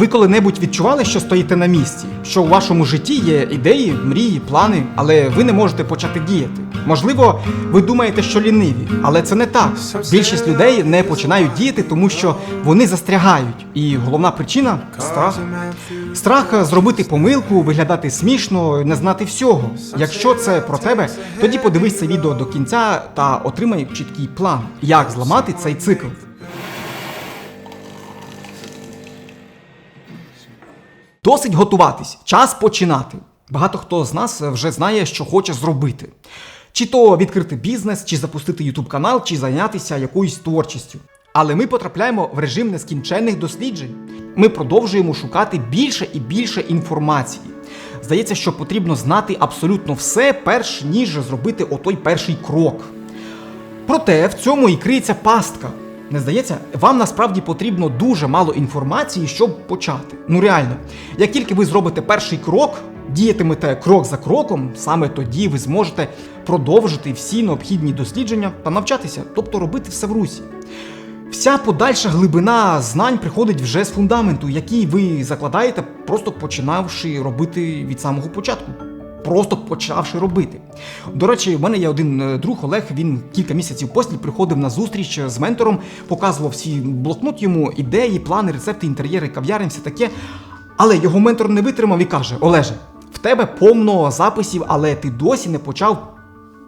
Ви коли-небудь відчували, що стоїте на місці, що у вашому житті є ідеї, мрії, плани, але ви не можете почати діяти. Можливо, ви думаєте, що ліниві, але це не так. Більшість людей не починають діяти, тому що вони застрягають. І головна причина страх. Страх зробити помилку, виглядати смішно, не знати всього. Якщо це про тебе, тоді подивись це відео до кінця та отримай чіткий план, як зламати цей цикл. Досить готуватись, час починати. Багато хто з нас вже знає, що хоче зробити. Чи то відкрити бізнес, чи запустити YouTube канал, чи зайнятися якоюсь творчістю. Але ми потрапляємо в режим нескінченних досліджень. Ми продовжуємо шукати більше і більше інформації. Здається, що потрібно знати абсолютно все, перш ніж зробити отой перший крок. Проте в цьому і криється пастка. Не здається, вам насправді потрібно дуже мало інформації, щоб почати. Ну реально, як тільки ви зробите перший крок, діятимете крок за кроком, саме тоді ви зможете продовжити всі необхідні дослідження та навчатися, тобто робити все в русі. Вся подальша глибина знань приходить вже з фундаменту, який ви закладаєте, просто починавши робити від самого початку. Просто почавши робити. До речі, в мене є один е, друг Олег. Він кілька місяців поспіль приходив на зустріч з ментором, показував всі блокнот йому, ідеї, плани, рецепти, інтер'єри, кав'ярень, все таке. Але його ментор не витримав і каже: Олеже, в тебе повно записів, але ти досі не почав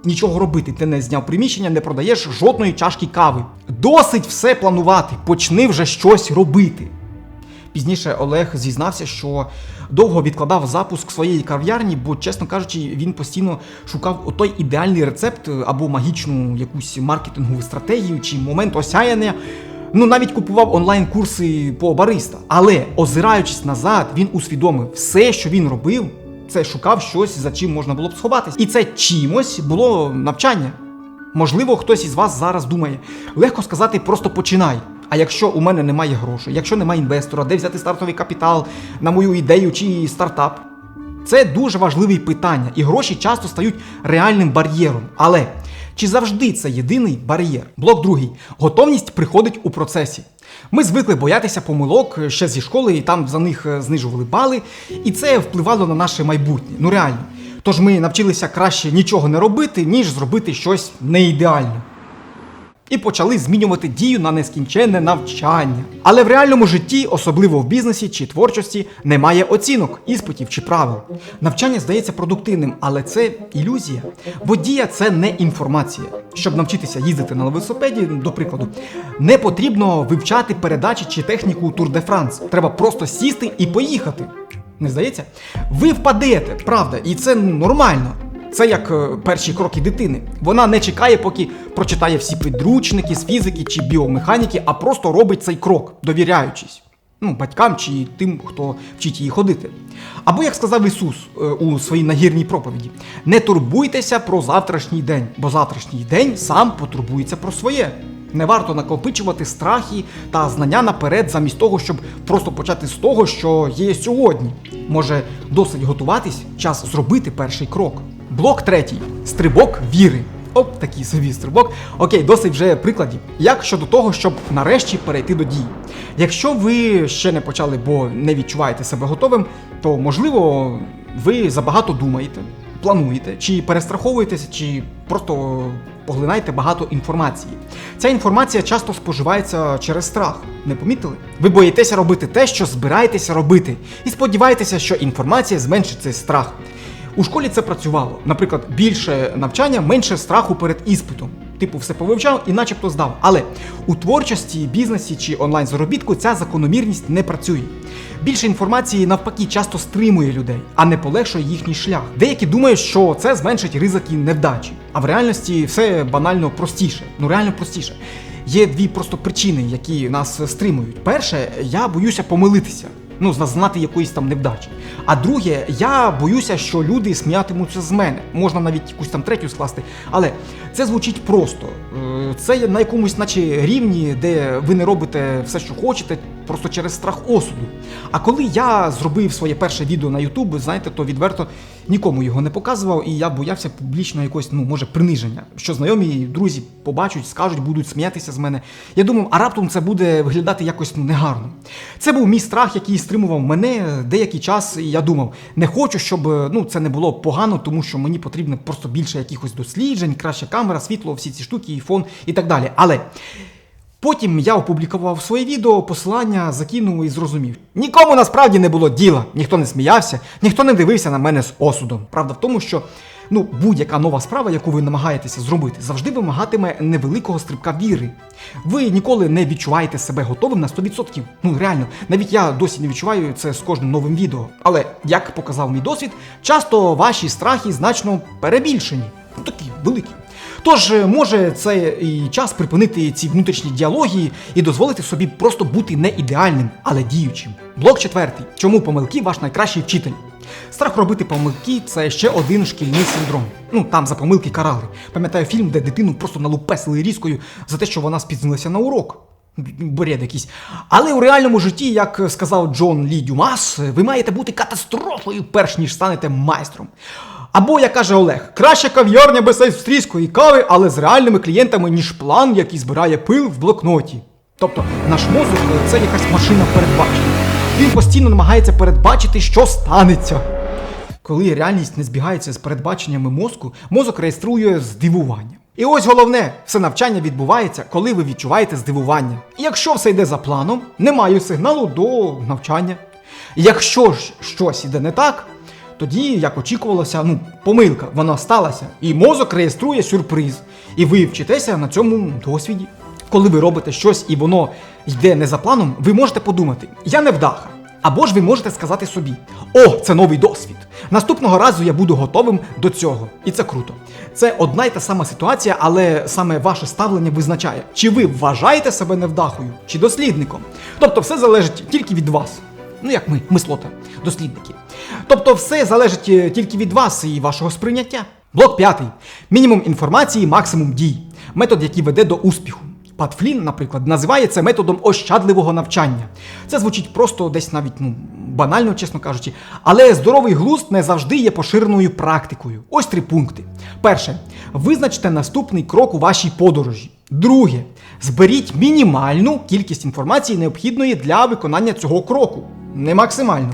нічого робити. Ти не зняв приміщення, не продаєш жодної чашки кави. Досить все планувати, почни вже щось робити. Пізніше Олег зізнався, що довго відкладав запуск своєї кав'ярні, бо, чесно кажучи, він постійно шукав той ідеальний рецепт або магічну якусь маркетингову стратегію чи момент осяяння. Ну навіть купував онлайн-курси по бариста. Але озираючись назад, він усвідомив, все, що він робив, це шукав щось, за чим можна було б сховатись. І це чимось було навчання. Можливо, хтось із вас зараз думає, легко сказати, просто починай. А якщо у мене немає грошей, якщо немає інвестора, де взяти стартовий капітал на мою ідею чи стартап? Це дуже важливі питання, і гроші часто стають реальним бар'єром. Але чи завжди це єдиний бар'єр? Блок другий. Готовність приходить у процесі. Ми звикли боятися помилок ще зі школи, і там за них е, знижували бали, і це впливало на наше майбутнє. Ну реально. Тож ми навчилися краще нічого не робити, ніж зробити щось не ідеальне. І почали змінювати дію на нескінченне навчання. Але в реальному житті, особливо в бізнесі чи творчості, немає оцінок, іспитів чи правил. Навчання здається продуктивним, але це ілюзія. Бо дія це не інформація. Щоб навчитися їздити на велосипеді, до прикладу, не потрібно вивчати передачі чи техніку Тур де Франс. Треба просто сісти і поїхати. Не здається? Ви впадете, правда, і це нормально. Це як е, перші кроки дитини. Вона не чекає, поки прочитає всі підручники з фізики чи біомеханіки, а просто робить цей крок, довіряючись. Ну, батькам чи тим, хто вчить її ходити. Або, як сказав Ісус е, у своїй нагірній проповіді: не турбуйтеся про завтрашній день, бо завтрашній день сам потурбується про своє. Не варто накопичувати страхи та знання наперед, замість того, щоб просто почати з того, що є сьогодні. Може, досить готуватись, час зробити перший крок. Блок третій стрибок віри. Оп, такий собі стрибок. Окей, досить вже прикладів. Як щодо того, щоб нарешті перейти до дії. Якщо ви ще не почали, бо не відчуваєте себе готовим, то можливо ви забагато думаєте, плануєте, чи перестраховуєтеся, чи просто поглинаєте багато інформації. Ця інформація часто споживається через страх. Не помітили? Ви боїтеся робити те, що збираєтеся робити, і сподіваєтеся, що інформація зменшить цей страх. У школі це працювало. Наприклад, більше навчання, менше страху перед іспитом. Типу, все повивчав і начебто здав. Але у творчості, бізнесі чи онлайн заробітку ця закономірність не працює. Більше інформації навпаки часто стримує людей, а не полегшує їхній шлях. Деякі думають, що це зменшить ризики невдачі, а в реальності все банально простіше. Ну реально простіше. Є дві просто причини, які нас стримують. Перше, я боюся помилитися. Ну, зазнати якоїсь там невдачі. А друге, я боюся, що люди сміятимуться з мене. Можна навіть якусь там третю скласти. Але це звучить просто. Е, Це на якомусь, наче рівні, де ви не робите все, що хочете, просто через страх осуду. А коли я зробив своє перше відео на YouTube, знаєте, то відверто нікому його не показував, і я боявся публічно якогось, ну може, приниження. Що знайомі друзі побачать, скажуть, будуть сміятися з мене. Я думав, а раптом це буде виглядати якось ну, негарно. Це був мій страх, який стримував мене деякий час, і я думав, не хочу, щоб ну це не було погано, тому що мені потрібно просто більше якихось досліджень, краща камера, світло, всі ці штуки, і фон і так далі. Але. Потім я опублікував своє відео, посилання закинув і зрозумів. Нікому насправді не було діла, ніхто не сміявся, ніхто не дивився на мене з осудом. Правда в тому, що ну, будь-яка нова справа, яку ви намагаєтеся зробити, завжди вимагатиме невеликого стрибка віри. Ви ніколи не відчуваєте себе готовим на 100%. Ну реально, навіть я досі не відчуваю це з кожним новим відео. Але як показав мій досвід, часто ваші страхи значно перебільшені, ну такі великі. Тож е, може це і час припинити ці внутрішні діалоги і дозволити собі просто бути не ідеальним, але діючим. Блок четвертий. Чому помилки ваш найкращий вчитель? Страх робити помилки це ще один шкільний синдром. Ну там за помилки карали. Пам'ятаю фільм, де дитину просто налупесили різкою за те, що вона спізнилася на урок. Бред якийсь. Але у реальному житті, як сказав Джон Лі Дюмас, ви маєте бути катастрофою, перш ніж станете майстром. Або, як каже Олег, краще кав'ярня без австрійської кави, але з реальними клієнтами, ніж план, який збирає пил в блокноті. Тобто наш мозок це якась машина передбачення. Він постійно намагається передбачити, що станеться. Коли реальність не збігається з передбаченнями мозку, мозок реєструє здивування. І ось головне, все навчання відбувається, коли ви відчуваєте здивування. Якщо все йде за планом, немає сигналу до навчання. Якщо ж щось іде не так, тоді, як очікувалося, ну, помилка, вона сталася, і мозок реєструє сюрприз. І ви вчитеся на цьому досвіді. Коли ви робите щось і воно йде не за планом, ви можете подумати, я не вдаха. Або ж ви можете сказати собі: О, це новий досвід. Наступного разу я буду готовим до цього. І це круто. Це одна й та сама ситуація, але саме ваше ставлення визначає, чи ви вважаєте себе невдахою, чи дослідником. Тобто все залежить тільки від вас. Ну, як ми, мислота, дослідники. Тобто, все залежить е, тільки від вас і вашого сприйняття. Блок п'ятий. Мінімум інформації, максимум дій. Метод, який веде до успіху. Пат Флін, наприклад, називає це методом ощадливого навчання. Це звучить просто десь навіть ну, банально, чесно кажучи. Але здоровий глузд не завжди є поширеною практикою. Ось три пункти. Перше. Визначте наступний крок у вашій подорожі. Друге. Зберіть мінімальну кількість інформації, необхідної для виконання цього кроку. Не максимально.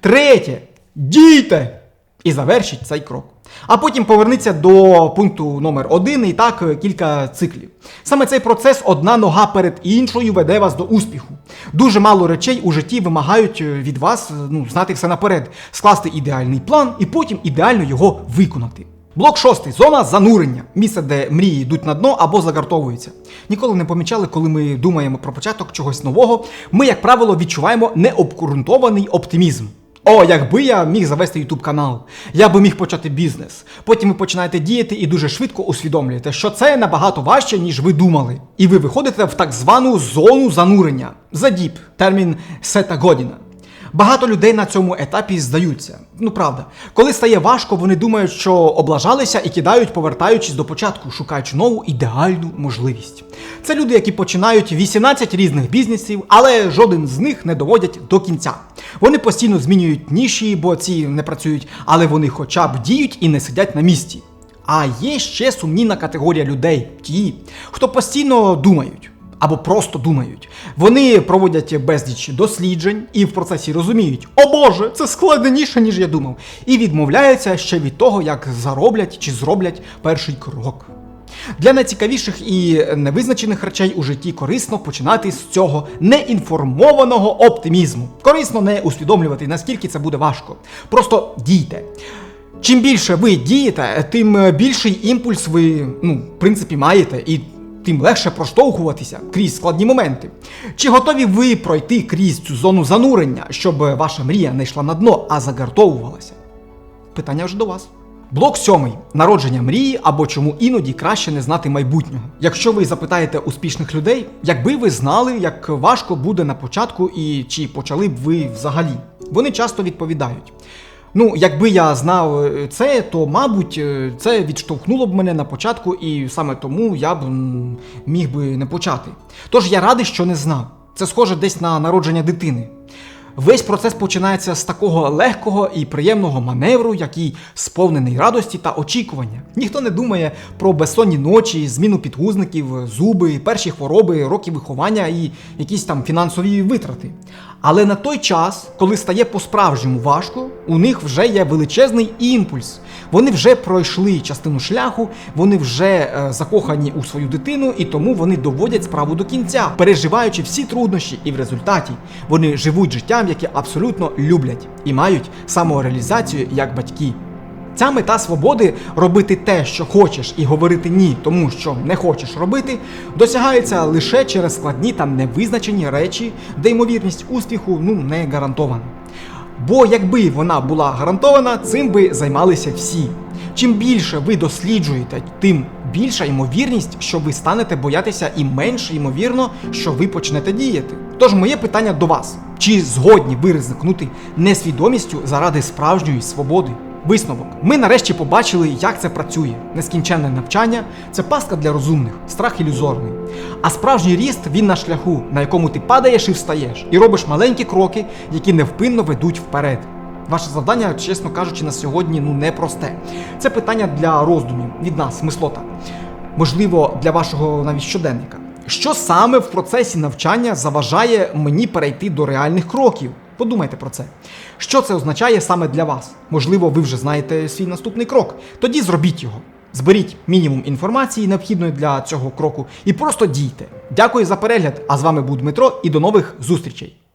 Третє. Дійте! І завершіть цей крок. А потім поверніться до пункту номер один і так е, кілька циклів. Саме цей процес одна нога перед іншою веде вас до успіху. Дуже мало речей у житті вимагають е, від вас е, ну, знати все наперед, скласти ідеальний план і потім ідеально його виконати. Блок шостий зона занурення. Місце, де мрії йдуть на дно або загартовуються. Ніколи не помічали, коли ми думаємо про початок чогось нового. Ми, як правило, відчуваємо необґрунтований оптимізм. О, якби я міг завести YouTube канал, я би міг почати бізнес. Потім ви починаєте діяти і дуже швидко усвідомлюєте, що це набагато важче, ніж ви думали. І ви виходите в так звану зону занурення. Задіп, термін сета годіна. Багато людей на цьому етапі здаються. Ну правда, коли стає важко, вони думають, що облажалися і кидають, повертаючись до початку, шукаючи нову ідеальну можливість. Це люди, які починають 18 різних бізнесів, але жоден з них не доводять до кінця. Вони постійно змінюють ніші, бо ці не працюють, але вони хоча б діють і не сидять на місці. А є ще сумнівна категорія людей, ті, хто постійно думають або просто думають. Вони проводять безліч досліджень і в процесі розуміють, о Боже, це складніше, ніж я думав, і відмовляються ще від того, як зароблять чи зроблять перший крок. Для найцікавіших і невизначених речей у житті корисно починати з цього неінформованого оптимізму. Корисно не усвідомлювати, наскільки це буде важко. Просто дійте. Чим більше ви дієте, тим більший імпульс ви, ну, в принципі, маєте, і тим легше проштовхуватися крізь складні моменти. Чи готові ви пройти крізь цю зону занурення, щоб ваша мрія не йшла на дно, а загартовувалася? Питання вже до вас. Блок сьомий народження мрії або чому іноді краще не знати майбутнього. Якщо ви запитаєте успішних людей, якби ви знали, як важко буде на початку і чи почали б ви взагалі, вони часто відповідають. Ну, якби я знав е, це, то мабуть е, це відштовхнуло б мене на початку, і саме тому я б міг би не почати. Тож я радий, що не знав. Це схоже десь на народження дитини. Весь процес починається з такого легкого і приємного маневру, який сповнений радості та очікування. Ніхто не думає про безсонні ночі, зміну підгузників, зуби, перші хвороби, роки виховання і якісь там фінансові витрати. Але на той час, коли стає по-справжньому важко, у них вже є величезний імпульс. Вони вже пройшли частину шляху, вони вже е, закохані у свою дитину, і тому вони доводять справу до кінця, переживаючи всі труднощі, і в результаті вони живуть життям, яке абсолютно люблять, і мають самореалізацію як батьки. Ця мета свободи робити те, що хочеш, і говорити ні тому, що не хочеш робити, досягається лише через складні та невизначені речі, де ймовірність успіху ну не гарантована. Бо якби вона була гарантована, цим би займалися всі. Чим більше ви досліджуєте, тим більша ймовірність, що ви станете боятися, і менш ймовірно, що ви почнете діяти. Тож моє питання до вас: чи згодні ви ризикнути несвідомістю заради справжньої свободи? Висновок. Ми нарешті побачили, як це працює. Нескінченне навчання це пастка для розумних, страх ілюзорний. А справжній ріст він на шляху, на якому ти падаєш і встаєш, і робиш маленькі кроки, які невпинно ведуть вперед. Ваше завдання, чесно кажучи, на сьогодні ну непросте. Це питання для роздумів від нас, мислота. Можливо, для вашого навіть щоденника. Що саме в процесі навчання заважає мені перейти до реальних кроків? Подумайте про це. Що це означає саме для вас? Можливо, ви вже знаєте свій наступний крок. Тоді зробіть його. Зберіть мінімум інформації, необхідної для цього кроку, і просто дійте. Дякую за перегляд. А з вами був Дмитро і до нових зустрічей.